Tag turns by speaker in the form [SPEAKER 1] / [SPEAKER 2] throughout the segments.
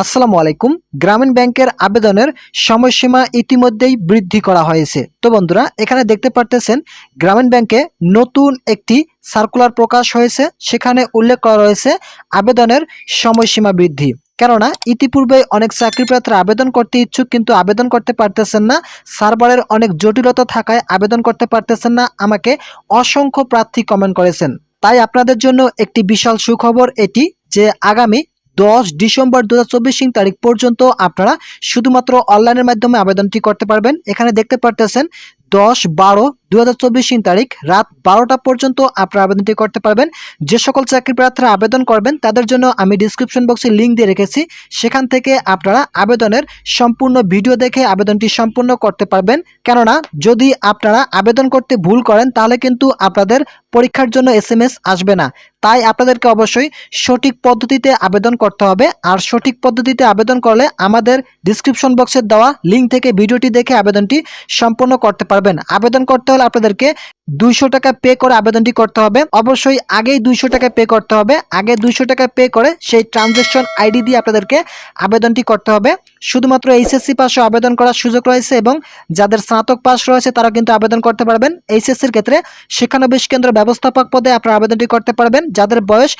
[SPEAKER 1] আসসালামু আলাইকুম। গ্রামীণ ব্যাংকের আবেদনের সময়সীমা ইতিমধ্যেই বৃদ্ধি করা হয়েছে। তো বন্ধুরা, এখানে দেখতে পারতেছেন, গ্রামীণ ব্যাংকে নতুন একটি সার্কুলার প্রকাশ হয়েছে। সেখানে উল্লেখ করা রয়েছে, আবেদনের সময়সীমা বৃদ্ধি। কেননা ইতিপূর্বে অনেক চাকরি প্রার্থীরা আবেদন করতে ইচ্ছুক, কিন্তু আবেদন করতে পারতেছেন না। সার্ভারের অনেক জটিলতা থাকায় আবেদন করতে পারতেছেন না। আমাকে অসংখ্য প্রার্থী কমেন্ট করেছেন। তাই আপনাদের জন্য একটি বিশাল সুখবর এটি, যে আগামী দশ ডিসেম্বর দু হাজার চব্বিশ তারিখ পর্যন্ত আপনারা শুধুমাত্র অনলাইনের মাধ্যমে আবেদনটি করতে পারবেন। এখানে দেখতে পারতেছেন দশ বারো দু হাজার তারিখ রাত বারোটা পর্যন্ত আপনারা আবেদনটি করতে পারবেন। যে সকল চাকরি প্রার্থীরা আবেদন করবেন, তাদের জন্য আমি ডিসক্রিপশন বক্সে লিঙ্ক দিয়ে রেখেছি। সেখান থেকে আপনারা আবেদনের সম্পূর্ণ ভিডিও দেখে আবেদনটি সম্পূর্ণ করতে পারবেন। কেননা, যদি আপনারা আবেদন করতে ভুল করেন, তাহলে কিন্তু আপনাদের পরীক্ষার জন্য এস আসবে না। তাই আপনাদেরকে অবশ্যই সঠিক পদ্ধতিতে আবেদন করতে হবে। আর সঠিক পদ্ধতিতে আবেদন করলে আমাদের ডিসক্রিপশন বক্সের দেওয়া লিঙ্ক থেকে ভিডিওটি দেখে আবেদনটি সম্পূর্ণ করতে পারবেন। আবেদন করতে হলে আপনাদেরকে দুইশো টাকা পে করে আবেদনটি করতে হবে। অবশ্যই আগেই দুইশো টাকা পে করতে হবে। আগে দুইশো টাকা পে করে সেই ট্রানজ্যাকশন আইডি দিয়ে আপনাদেরকে আবেদনটি করতে হবে। শুধুমাত্র এইচএসসি পাশে আবেদন করার সুযোগ রয়েছে এবং যাদের স্নাতক পাস রয়েছে তারা কিন্তু আবেদন করতে পারবেন। এইচএসসির ক্ষেত্রে শিক্ষানবিশ কেন্দ্র ব্যবস্থাপক পদে আপনারা আবেদনটি করতে পারবেন। যাদের বয়স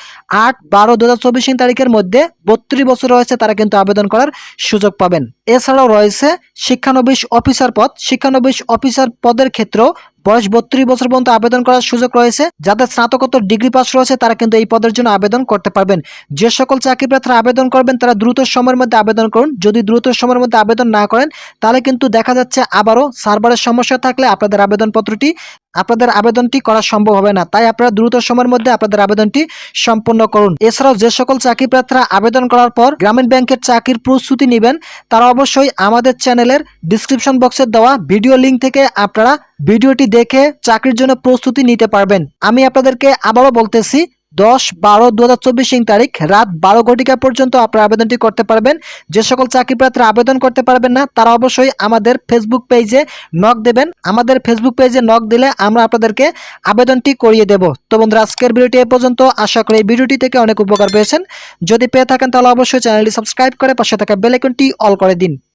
[SPEAKER 1] আট, বারো দু হাজার তারিখের মধ্যে বত্রিশ বছর রয়েছে তারা কিন্তু আবেদন করার সুযোগ পাবেন। এছাড়াও রয়েছে শিক্ষানবিশ অফিসার পদ। শিক্ষানবিশ অফিসার পদের ক্ষেত্রেও বয়স বত্রিশ বছর পর্যন্ত আবেদন করার সুযোগ রয়েছে। যাদের স্নাতকোত্তর ডিগ্রি পাস রয়েছে, তারা কিন্তু এই পদের জন্য আবেদন করতে পারবেন। যে সকল চাকরি প্রার্থীরা আবেদন করবেন, তারা দ্রুত সময়ের মধ্যে আবেদন করুন। যদি দ্রুত সময়ের মধ্যে আবেদন না করেন, তাহলে কিন্তু দেখা যাচ্ছে আবারও সার্ভারের সমস্যা থাকলে আপনাদের আবেদনপত্রটি, আপনাদের আবেদনটি করা সম্ভব হবে না। তাই আপনারা দ্রুত সময়ের মধ্যে আপনাদের আবেদনটি সম্পন্ন করুন। এছাড়াও যে সকল চাকরি প্রার্থীরা আবেদন করার পর গ্রামীণ ব্যাংকের চাকরির প্রস্তুতি নেবেন, তারা অবশ্যই আমাদের চ্যানেলের ডিসক্রিপশন বক্সে দেওয়া ভিডিও লিঙ্ক থেকে আপনারা ভিডিওটি দেখে চাকরির জন্য প্রস্তুতি নিতে পারবেন। আমি আপনাদেরকে আবারও বলতেছি, দশ বারো দু হাজার চব্বিশ তারিখ রাত বারো ঘটিকা পর্যন্ত আপনারা আবেদনটি করতে পারবেন। যে সকল চাকরি প্রার্থীরা আবেদন করতে পারবেন না, তারা অবশ্যই আমাদের ফেসবুক পেজে নক দেবেন। আমাদের ফেসবুক পেজে নক দিলে আমরা আপনাদেরকে আবেদনটি করিয়ে দেব। তো বন্ধুরা, আজকের ভিডিওটি এ পর্যন্ত। আশা করি এই ভিডিওটি থেকে অনেক উপকার পেয়েছেন। যদি পেয়ে থাকেন তাহলে অবশ্যই চ্যানেলটি সাবস্ক্রাইব করে পাশে থাকা বেল আইকনটি অল করে দিন।